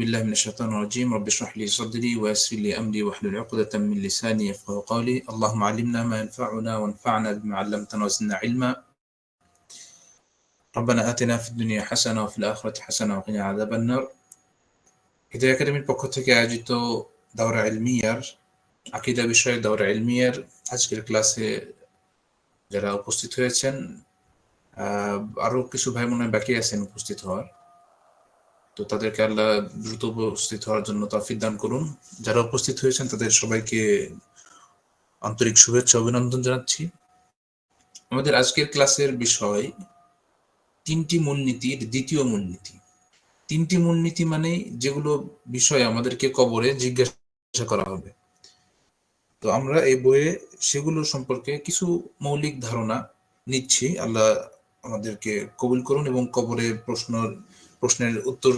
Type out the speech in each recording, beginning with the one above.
بالله من الشيطان الرجيم رب اشرح لي صدري ويسر لي أمري واحلل عقدة من لساني يفقه قولي اللهم علمنا ما ينفعنا وانفعنا بما علمتنا وزدنا علما ربنا آتنا في الدنيا حسنة وفي الآخرة حسنة وقنا عذاب النار হৃদয় একাডেমির পক্ষ থেকে আয়োজিত দাওরা ইলমিয়ার আকিদা বিষয়ে দাওরা ইলমিয়ার আজকের ক্লাসে যারা উপস্থিত হয়েছেন আরো কিছু ভাই মনে হয় বাকি আছেন উপস্থিত হওয়ার তো তাদেরকে আল্লাহ দ্রুত উপস্থিত হওয়ার জন্য তফিক দান করুন। যারা উপস্থিত হয়েছেন, তাদের সবাইকে আন্তরিক শুভেচ্ছা, অভিনন্দন জানাচ্ছি। আমাদের আজকের ক্লাসের বিষয়, তিনটি মূলনীতির দ্বিতীয় মূলনীতি। তিনটি মূলনীতি মানে যেগুলো বিষয় আমাদেরকে কবরে জিজ্ঞাসা করা হবে। তো আমরা এই বইয়ে সেগুলো সম্পর্কে কিছু মৌলিক ধারণা নিচ্ছি। আল্লাহ আমাদেরকে কবুল করুন এবং কবরে প্রশ্ন প্রশ্নের উত্তর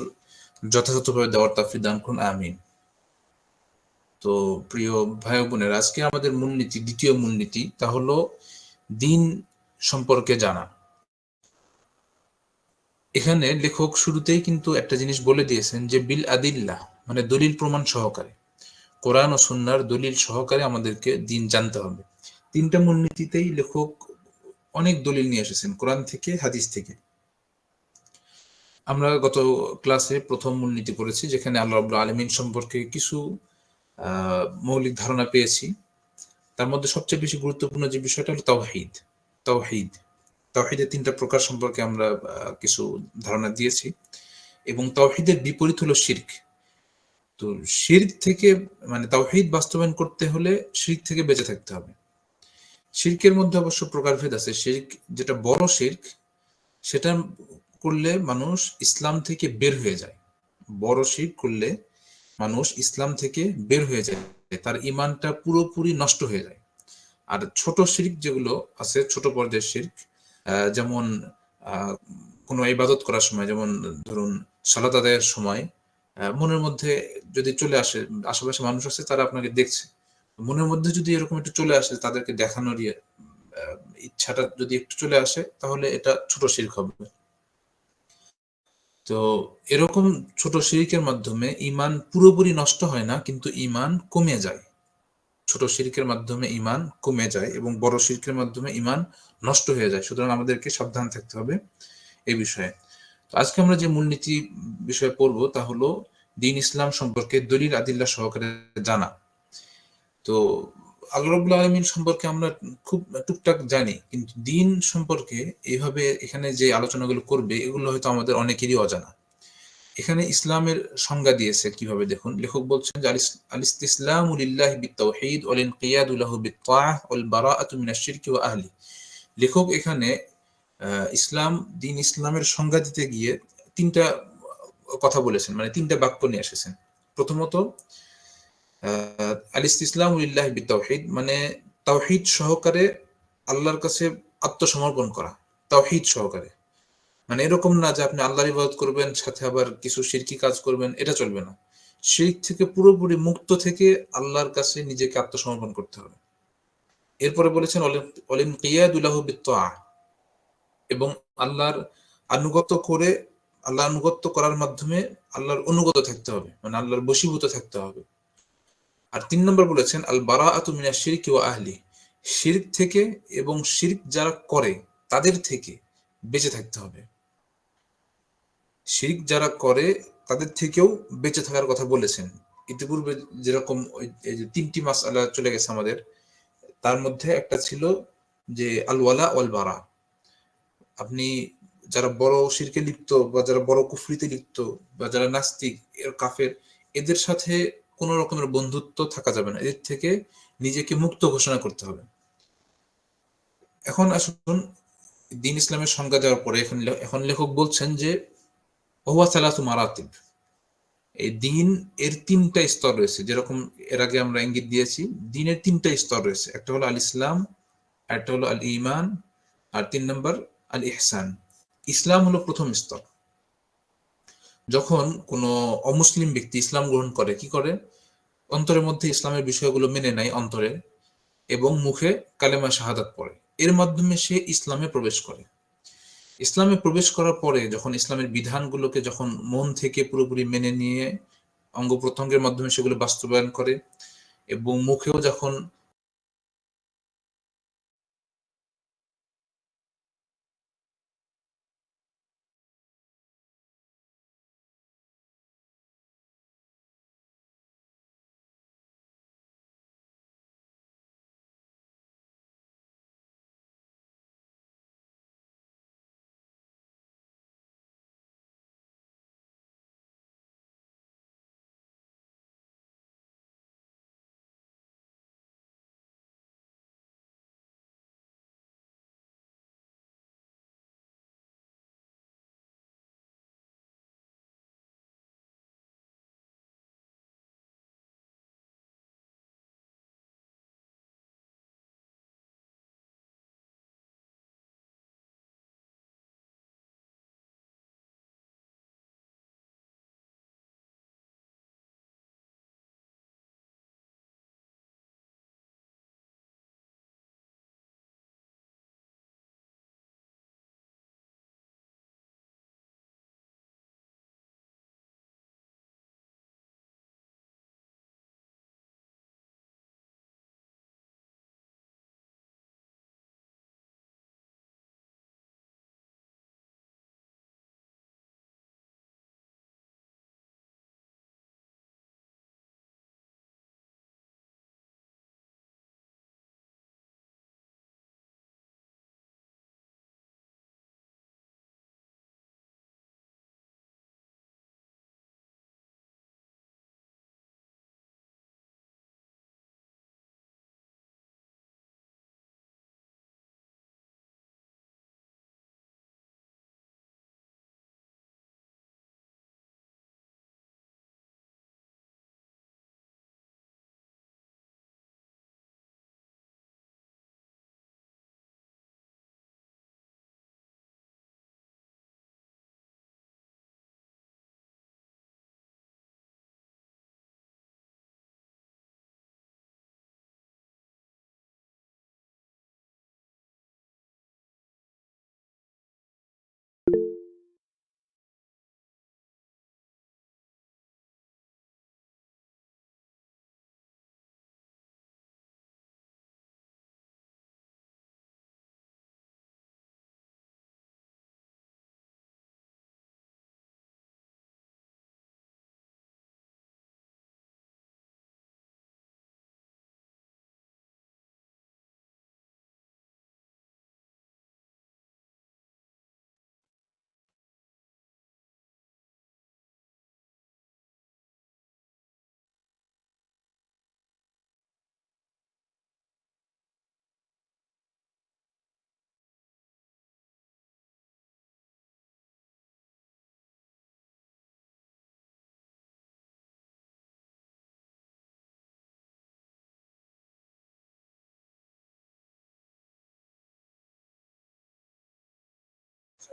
যথাযথভাবে দেওয়ার তাফি দান করুন, আমিন। তো প্রিয় ভাই বোনের, আজকে আমাদের মূলনীতি দ্বিতীয় মূলনীতি তা হলো দিন সম্পর্কে জানা। এখানে লেখক শুরুতেই কিন্তু একটা জিনিস বলে দিয়েছেন যে, বিল আদিল্লাহ মানে দলিল প্রমাণ সহকারে। কোরআন ও সুন্নার দলিল সহকারে আমাদেরকে দিন জানতে হবে। তিনটা মূলনীতিতেই লেখক অনেক দলিল নিয়ে এসেছেন, কোরআন থেকে, হাদিস থেকে। আমরা গত ক্লাসে প্রথম মূলনীতি পড়েছি, যেখানে আল্লাহ আব্দুল আলমিন সম্পর্কে কিছু মৌলিক ধারণা পেয়েছি। তার মধ্যে সবচেয়ে বেশি গুরুত্বপূর্ণ যে বিষয়টা হলো তাওহিদ। তাওহিদ। তাওহিদের তিনটা প্রকার সম্পর্কে আমরা কিছু ধারণা দিয়েছি। এবং তাওহিদের বিপরীত হলো শির্ক। তো শির্ক থেকে মানে তাওহিদ বাস্তবায়ন করতে হলে শির্ক থেকে বেঁচে থাকতে হবে। শির্কের মধ্যে অবশ্য প্রকারভেদ আছে। শির্ক যেটা বড় শির্ক, সেটা করলে মানুষ ইসলাম থেকে বের হয়ে যায়। বড় শির্ক করলে মানুষ ইসলাম থেকে বের হয়ে যায়, তার ইমানটা পুরোপুরি নষ্ট হয়ে যায়। আর ছোট শির্ক যেগুলো আছে, ছোট পর্যায়ের শির্ক যেমন কোনো ইবাদত করার সময়, যেমন ধরুন সালাত আদায়ের সময় মনের মধ্যে যদি চলে আসে, আশেপাশে মানুষ আছে, তারা আপনাকে দেখছে। মনের মধ্যে যদি এরকম একটু চলে আসে, তাদেরকে দেখানোর ইচ্ছাটা যদি একটু চলে আসে, তাহলে এটা ছোট শির্ক হবে। তো এরকম ছোট শিরিকের মাধ্যমে ইমান পুরোপুরি নষ্ট হয় না, কিন্তু ইমান কমে যায়। ছোট শিরকের মাধ্যমে ইমান কমে যায় এবং বড় শিরকের মাধ্যমে ইমান নষ্ট হয়ে যায়। সুতরাং আমাদেরকে সাবধান থাকতে হবে এই বিষয়ে। তো আজকে আমরা যে মূলনীতি বিষয়ে পড়ব তা হলো দিন ইসলাম সম্পর্কে দলিল আদিল্লা সহকারে জানা। তো আল্লাহ রবুল্লা আলমিন সম্পর্কে আমরা খুব টুকটাক জানি, কিন্তু দিন সম্পর্কে এইভাবে এখানে যে আলোচনাগুলো করবে, এগুলো হয়তো আমাদের অনেকেরই অজানা। এখানে ইসলামের সংজ্ঞা দিয়েছে কীভাবে দেখুন। লেখক বলছেন যে আলিস্তিসলাম উলিল্লাহ বিত্তাওহীদ ওয়াল ইনকিয়াদু লাহু বিত্তাআহ ওয়াল বারাআতু মিনাশ শিরকি ওয়া আহলি। লেখক এখানে ইসলাম, দিন ইসলামের সংজ্ঞা দিতে গিয়ে তিনটা কথা বলেছেন মানে তিনটা বাক্য নিয়ে এসেছেন। প্রথমত আলিস ইসলাম উলিল্লাহ বিত্তাওহীদ মানে তাওহীদ সহকারে আল্লাহর কাছে আত্মসমর্পণ করা তাওহীদ সহকারে। মানে এরকম না যে আপনি আল্লাহর ইবাদত করবেন, সাথে আবার কিছু শিরকি কাজ করবেন, এটা চলবে না। শিরিক থেকে পুরোপুরি মুক্ত থেকে আল্লাহর কাছে নিজেকে আত্মসমর্পণ করতে হবে। এরপরে বলেছেন, অলিম কিয়াদুল্লাহ বিত্তা এবং আল্লাহর আনুগত করে আল্লাহ আনুগত্য করার মাধ্যমে আল্লাহর অনুগত থাকতে হবে মানে আল্লাহর বশীভূত থাকতে হবে। আর তিন নম্বর বলেছেন আল বারা আতুমিনা শিরক ও আহলি শির্ক থেকে এবং শির্ক যারা করে, তাদের থেকে বেঁচে থাকতে হবে। শির্ক যারা করে, তাদের থেকেও বেঁচে থাকার কথা বলেছেন। ইতিপূর্বে যেরকম তিনটি মাস আল্লাহ চলে গেছে আমাদের, তার মধ্যে একটা ছিল যে আলওয়ালা ওয়াল বারা আপনি যারা বড় শিরকে লিপ্ত বা যারা বড় কুফরিতে লিপ্ত বা যারা নাস্তিক, এর কাফের, এদের সাথে কোন রকমের বন্ধুত্ব থাকা যাবে না। এদের থেকে নিজেকে মুক্ত ঘোষণা করতে হবে। এখন আসুন, দিন ইসলামের সংজ্ঞা দেওয়ার পরে এখন এখন লেখক বলছেন যে, ওহুয়া সালাতু মারাতিব। এই দিন এর তিনটা স্তর রয়েছে। যেরকম এর আগে আমরা ইঙ্গিত দিয়েছি, দিনের তিনটা স্তর রয়েছে। একটা হলো আল ইসলাম একটা হলো আল ইমান, আর তিন নম্বর আল ইহসান। ইসলাম হলো প্রথম স্তর। যখন কোনো অমুসলিম ব্যক্তি ইসলাম গ্রহণ করে, কি করে? অন্তরের মধ্যে ইসলামের বিষয়গুলো মেনে নেয় অন্তরে এবং মুখে কালেমা শাহাদাত পড়ে। এর মাধ্যমে সে ইসলামে প্রবেশ করে। ইসলামে প্রবেশ করার পরে যখন ইসলামের বিধানগুলোকে যখন মন থেকে পুরোপুরি মেনে নিয়ে অঙ্গ প্রত্যঙ্গের মাধ্যমে সেগুলো বাস্তবায়ন করে এবং মুখেও যখন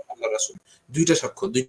আল্লাহ রাসুল। দুইটা সাক্ষ্য দুই